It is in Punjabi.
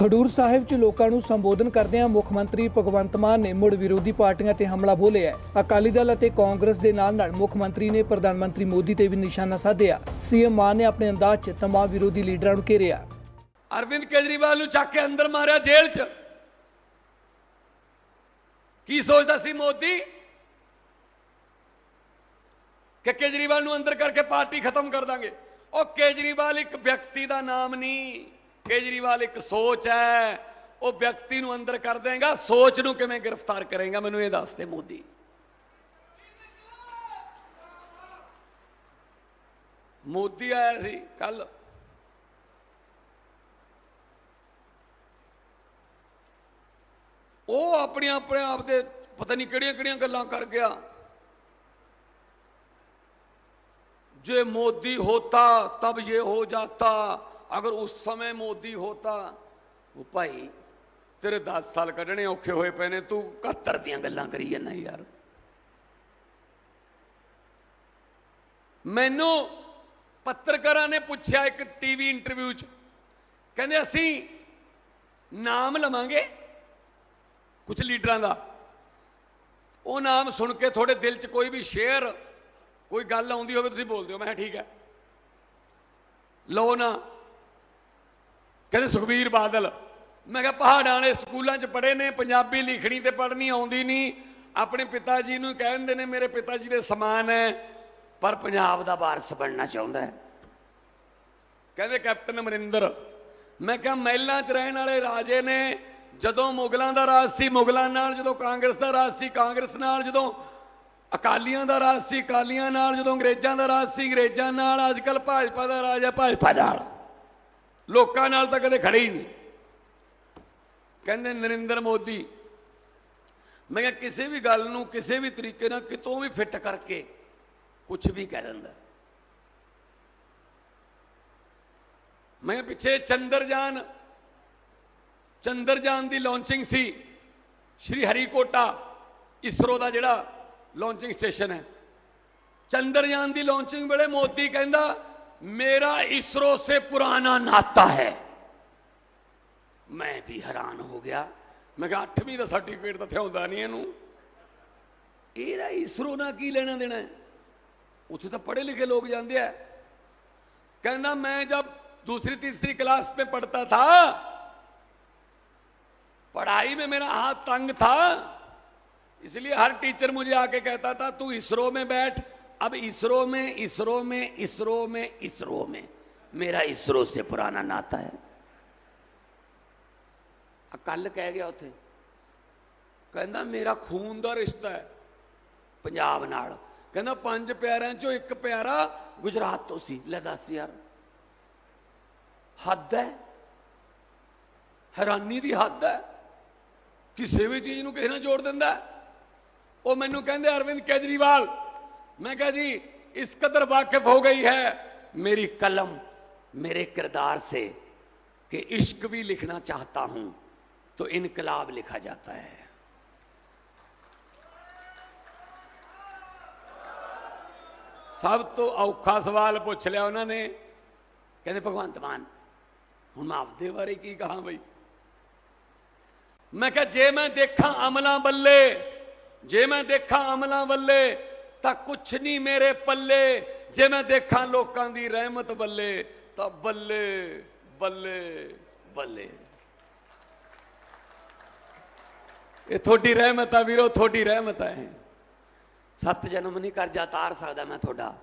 ਖਡੂਰ ਸਾਹਿਬ 'ਚ ਲੋਕਾਂ ਨੂੰ ਸੰਬੋਧਨ ਕਰਦਿਆਂ ਮੁੱਖ ਮੰਤਰੀ ਭਗਵੰਤ ਮਾਨ ਨੇ ਮੁੜ ਵਿਰੋਧੀ ਪਾਰਟੀਆਂ ਤੇ ਹਮਲਾ ਬੋਲਿਆ ਅਕਾਲੀ ਦਲ ਅਤੇ ਕਾਂਗਰਸ ਦੇ ਨਾਲ ਨਾਲ ਮੁੱਖ ਮੰਤਰੀ ਨੇ ਪ੍ਰਧਾਨ ਮੰਤਰੀ ਮੋਦੀ ਤੇ ਵੀ ਨਿਸ਼ਾਨਾ ਸਾਧਿਆ। ਸੀਐਮ ਮਾਨ ਨੇ ਆਪਣੇ ਅੰਦਾਜ਼ 'ਚ ਤਮਾਮ ਵਿਰੋਧੀ ਲੀਡਰਾਂ ਨੂੰ ਘੇਰਿਆ। ਅਰਵਿੰਦ ਕੇਜਰੀਵਾਲ ਨੂੰ ਚੱਕ ਕੇ ਅੰਦਰ ਮਾਰਿਆ ਜੇਲ੍ਹ 'ਚ। ਕੀ ਸੋਚਦਾ ਸੀ ਮੋਦੀ? ਕਿ ਕੇਜਰੀਵਾਲ ਨੂੰ ਅੰਦਰ ਕਰਕੇ ਪਾਰਟੀ ਖਤਮ ਕਰ ਦਾਂਗੇ। ਉਹ ਕੇਜਰੀਵਾਲ ਇੱਕ ਵਿਅਕਤੀ ਦਾ ਨਾਮ ਨਹੀਂ। ਕੇਜਰੀਵਾਲ ਇੱਕ ਸੋਚ ਹੈ, ਉਹ ਵਿਅਕਤੀ ਨੂੰ ਅੰਦਰ ਕਰ ਦੇਗਾ, ਸੋਚ ਨੂੰ ਕਿਵੇਂ ਗ੍ਰਿਫਤਾਰ ਕਰੇਗਾ, ਮੈਨੂੰ ਇਹ ਦੱਸ ਦੇ ਮੋਦੀ। ਮੋਦੀ ਆਇਆ ਸੀ ਕੱਲ। ਉਹ ਆਪਣੇ ਆਪਣੇ ਆਪ ਦੇ ਪਤਾ ਨਹੀਂ ਕਿਹੜੀਆਂ ਕਿਹੜੀਆਂ ਗੱਲਾਂ ਕਰ ਗਿਆ। ਜੇ ਮੋਦੀ ਹੋਤਾ, ਤਬ ਇਹ ਹੋ ਜਾਤਾ। ਅਗਰ ਉਸ ਸਮੇਂ ਮੋਦੀ ਹੋਤਾ, ਉਹ ਭਾਈ ਤੇਰੇ 10 ਸਾਲ ਕੱਢਣੇ ਔਖੇ ਹੋਏ ਪਏ ਨੇ, ਤੂੰ 71 ਦੀਆਂ ਗੱਲਾਂ ਕਰੀ ਜਾਂਦਾ ਯਾਰ। ਮੈਨੂੰ ਪੱਤਰਕਾਰਾਂ ਨੇ ਪੁੱਛਿਆ ਇੱਕ ਟੀਵੀ ਇੰਟਰਵਿਊ 'ਚ, ਕਹਿੰਦੇ ਅਸੀਂ ਨਾਮ ਲਵਾਂਗੇ ਕੁਝ ਲੀਡਰਾਂ ਦਾ। ਉਹ ਨਾਮ ਸੁਣ ਕੇ ਤੁਹਾਡੇ ਦਿਲ 'ਚ ਕੋਈ ਵੀ ਸ਼ੇਅਰ, ਕੋਈ ਗੱਲ ਆਉਂਦੀ ਹੋਵੇ ਤੁਸੀਂ ਬੋਲਦੇ ਹੋ, ਮੈਂ ਠੀਕ ਹੈ। ਲਓ ਨਾ ਕਹਿੰਦੇ ਸੁਖਬੀਰ ਬਾਦਲ। ਮੈਂ ਕਿਹਾ ਪਹਾੜਾਂ ਵਾਲੇ ਸਕੂਲਾਂ 'ਚ ਪੜ੍ਹੇ ਨੇ, ਪੰਜਾਬੀ ਲਿਖਣੀ ਤੇ ਪੜ੍ਹਨੀ ਆਉਂਦੀ ਨਹੀਂ। ਆਪਣੇ ਪਿਤਾ ਜੀ ਨੂੰ ਕਹਿੰਦੇ ਨੇ, ਮੇਰੇ ਪਿਤਾ ਜੀ ਦੇ ਸਮਾਨ ਹੈ, ਪਰ ਪੰਜਾਬ ਦਾ ਵਾਰਸ ਬਣਨਾ ਚਾਹੁੰਦਾ ਹੈ। ਕਹਿੰਦੇ ਕੈਪਟਨ ਅਮਰਿੰਦਰ, ਮੈਂ ਕਿਹਾ ਮਹਿਲਾਂ 'ਚ ਰਹਿਣ ਵਾਲੇ ਰਾਜੇ ਨੇ, ਜਦੋਂ ਮੁਗਲਾਂ ਦਾ ਰਾਜ ਸੀ, ਮੁਗਲਾਂ ਨਾਲ ਜਦੋਂ ਕਾਂਗਰਸ ਦਾ ਰਾਜ ਸੀ, ਕਾਂਗਰਸ ਨਾਲ ਜਦੋਂ ਅਕਾਲੀਆਂ ਦਾ ਰਾਜ ਸੀ, ਅਕਾਲੀਆਂ ਨਾਲ ਜਦੋਂ ਅੰਗਰੇਜ਼ਾਂ ਦਾ ਰਾਜ ਸੀ, ਅੰਗਰੇਜ਼ਾਂ ਨਾਲ ਅੱਜ ਕੱਲ ਭਾਜਪਾ ਦਾ ਰਾਜ ਹੈ, ਭਾਜਪਾ ਨਾਲ। ਲੋਕਾਂ ਨਾਲ ਤਾਂ ਕਦੇ ਖੜੇ ਹੀ ਨਹੀਂ। ਕਹਿੰਦੇ, ਨਰਿੰਦਰ ਮੋਦੀ, ਮੈਂ ਕਿਹਾ ਕਿਸੇ ਵੀ ਗੱਲ ਨੂੰ ਕਿਸੇ ਵੀ ਤਰੀਕੇ ਨਾਲ ਕਿਤੋਂ ਵੀ ਫਿੱਟ ਕਰਕੇ ਕੁਝ ਵੀ ਕਹਿ ਦਿੰਦਾ। ਮੈਂ ਪਿੱਛੇ ਚੰਦਰਯਾਨ ਚੰਦਰਯਾਨ ਦੀ ਲਾਂਚਿੰਗ ਸੀ, ਸ਼੍ਰੀ ਹਰੀਕੋਟਾ, ਇਸਰੋ ਦਾ ਜਿਹੜਾ ਲਾਂਚਿੰਗ ਸਟੇਸ਼ਨ ਹੈ। ਚੰਦਰਯਾਨ ਦੀ ਲਾਂਚਿੰਗ ਵੇਲੇ ਮੋਦੀ ਕਹਿੰਦਾ मेरा इसरो से पुराना नाता है। मैं भी हैरान हो गया। मैं क्या अठवीं का सर्टिफिकेट तो थे होता नहीं इसरो ना की लेना देना ਲੈਣਾ ਦੇਣਾ ਹੈ ਉੱਥੇ ਤਾਂ ਪੜ੍ਹੇ ਲਿਖੇ ਲੋਕ ਜਾਂਦੇ ਆ ਕਹਿੰਦਾ दूसरी तीसरी क्लास में पढ़ता था, पढ़ाई में मेरा हाथ तंग था, इसलिए हर टीचर मुझे आके कहता था, तू इसरो में बैठ अब इसरो में इसरो में इसरो में इसरो में मेरा इसरो से पुराना नाता है ਕੱਲ ਕਹਿ ਗਿਆ ਉੱਥੇ ਕਹਿੰਦਾ ਮੇਰਾ ਖੂਨ ਦਾ ਰਿਸ਼ਤਾ ਹੈ ਪੰਜਾਬ ਨਾਲ ਕਹਿੰਦਾ ਪੰਜ ਪਿਆਰਿਆਂ ਚੋਂ ਇੱਕ ਪਿਆਰਾ ਗੁਜਰਾਤ ਤੋਂ ਸੀ ਲੈ ਦੱਸ ਯਾਰ ਹੱਦ ਹੈ ਹੈਰਾਨੀ ਦੀ ਹੱਦ ਹੈ ਕਿਸੇ ਵੀ ਚੀਜ਼ ਨੂੰ ਕਿਸੇ ਨਾਲ ਜੋੜ ਦਿੰਦਾ ਹੈ। ਉਹ ਮੈਨੂੰ ਕਹਿੰਦੇ ਅਰਵਿੰਦ ਕੇਜਰੀਵਾਲ मैं कहा जी इस कदर वाकिफ हो गई है मेरी कलम मेरे किरदार से कि इश्क भी लिखना चाहता हूं तो इनकलाब लिखा जाता है ਸਭ ਤੋਂ ਔਖਾ ਸਵਾਲ ਪੁੱਛ ਲਿਆ ਉਹਨਾਂ ਨੇ ਕਹਿੰਦੇ ਭਗਵੰਤ ਮਾਨ ਹੁਣ ਮੈਂ ਆਪਦੇ ਬਾਰੇ ਕੀ ਕਹਾਂ ਬਈ ਮੈਂ ਕਿਹਾ ਜੇ ਮੈਂ ਦੇਖਾਂ ਅਮਲਾਂ ਬੱਲੇ ਜੇ ਮੈਂ ਦੇਖਾਂ ਅਮਲਾਂ ਬੱਲੇ ਤਾਂ ਕੁਛ ਨਹੀਂ ਮੇਰੇ ਪੱਲੇ। ਜੇ ਮੈਂ ਦੇਖਾਂ ਲੋਕਾਂ ਦੀ ਰਹਿਮਤ ਬੱਲੇ, ਤਾਂ ਬੱਲੇ ਬੱਲੇ ਬੱਲੇ। ਇਹ ਤੁਹਾਡੀ ਰਹਿਮਤ ਆ ਵੀਰੋ, ਤੁਹਾਡੀ ਰਹਿਮਤ ਹੈ ਸੱਤ ਜਨਮ ਨਹੀਂ ਕਰਜਾ ਤਾਰ ਸਕਦਾ ਮੈਂ ਤੁਹਾਡਾ।